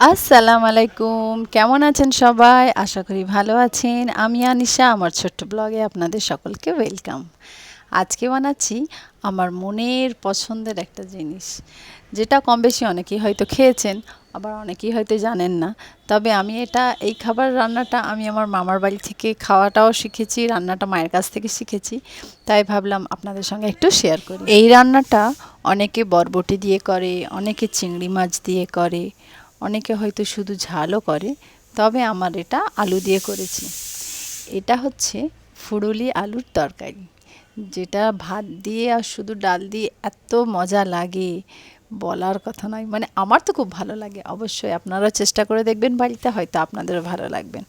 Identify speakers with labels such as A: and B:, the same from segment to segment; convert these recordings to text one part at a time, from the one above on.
A: আসসালামু আলাইকুম কেমন আছেন সবাই? আশা করি ভালো আছেন। আমি আনিশা, আমার ছোট্ট ব্লগে আপনাদের সকলকে ওয়েলকাম। আজকে বানাচ্ছি আমার মনের পছন্দের একটা জিনিস। যেটা কম বেশি অনেকেই হয়তো খেয়েছেন, আবার অনেকেই হয়তো জানেন না। তবে আমি এটা, এই খাবার রান্নাটা আমি আমার মামার বাড়ি থেকে খাওয়াটাও শিখেছি, রান্নাটা মায়ের কাছ থেকে শিখেছি। তাই ভাবলাম আপনাদের সঙ্গে একটু শেয়ার করি। এই রান্নাটা অনেকে বরবটি দিয়ে করে, অনেকে চিংড়ি মাছ দিয়ে করে অনেকে হয়তো শুধু ঝালও করে, তবে আমার এটা আলু দিয়ে করেছি। এটা হচ্ছে ফুরুলি আলুর তরকারি, যেটা ভাত দিয়ে আর শুধু ডাল দিয়ে এত মজা লাগে, বলার কথা নয়। মানে আমার তো খুব ভালো লাগে, অবশ্যই আপনারাও চেষ্টা করে দেখবেন বাড়িতে, হয়তো আপনাদেরও ভালো লাগবেন।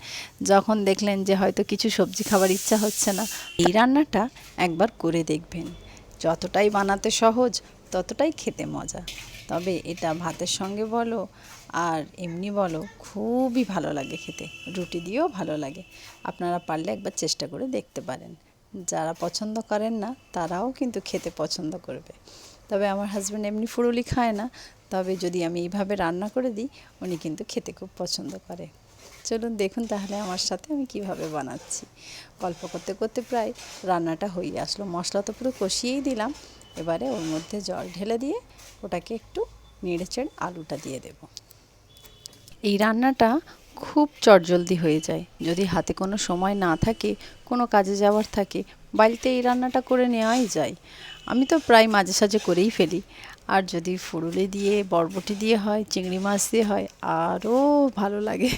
A: যখন দেখলেন যে হয়তো কিছু সবজি খাবার ইচ্ছা হচ্ছে না, এই রান্নাটা একবার করে দেখবেন। যতটাই বানাতে সহজ, ততটাই খেতে মজা। তবে এটা ভাতের সঙ্গে বলো আর এমনি বলো, খুবই ভালো লাগে খেতে। রুটি দিয়েও ভালো লাগে। আপনারা পারলে একবার চেষ্টা করে দেখতে পারেন। যারা পছন্দ করেন না, তারাও কিন্তু খেতে পছন্দ করবে। তবে আমার হাজব্যান্ড এমনি ফুরুলি খায় না। তবে যদি আমি এইভাবে রান্না করে দিই, উনি কিন্তু খেতে খুব পছন্দ করে। চলুন দেখুন তাহলে আমার সাথে আমি কীভাবে বানাচ্ছি। গল্প করতে করতে প্রায় রান্নাটা হয়ে আসলো। মশলা তো পুরো কষিয়েই দিলাম। এবারে ওর মধ্যে জল ঢেলে দিয়ে ওটাকে একটু নেড়ে চেড়ে আলুটা দিয়ে দেব। এই রান্নাটা খুব চটজলদি হয়ে যায়। যদি হাতে কোনো সময় না থাকে, কোনো কাজে যাওয়ার থাকে, বাড়িতে এই রান্নাটা করে নেওয়াই যায়। আমি তো প্রায় মাঝে সাঝে করেই ফেলি। আর যদি ফুরুলি দিয়ে, বরবটি দিয়ে হয়, চিংড়ি মাছ দিয়ে হয় আরও ভালো লাগে।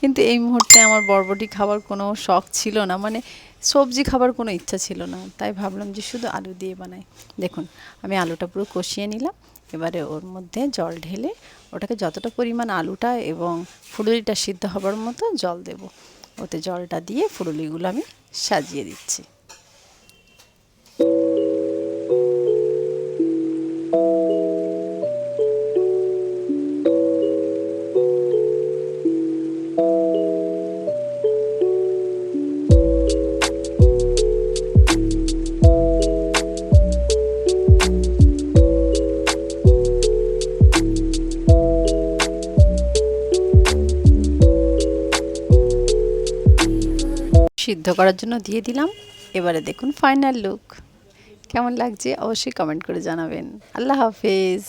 A: কিন্তু এই মুহূর্তে আমার বরবটি খাবার কোনো শখ ছিল না। মানে সবজি খাবার কোনো ইচ্ছা ছিল না। তাই ভাবলাম যে শুধু আলু দিয়ে বানাই। দেখুন, আমি আলুটা পুরো কষিয়ে নিলাম। এবারে ওর মধ্যে জল ঢেলে ওটাকে যতটা পরিমাণ আলুটা এবং ফুলুরিটা সিদ্ধ হবার মতো জল দেব। ওতে জলটা দিয়ে ফুলুরিগুলো আমি সাজিয়ে দিচ্ছি। সিদ্ধ করার জন্য দিয়ে দিলাম। এবারে দেখুন ফাইনাল লুক কেমন লাগছে? অবশ্যই কমেন্ট করে জানাবেন। আল্লাহ হাফেজ।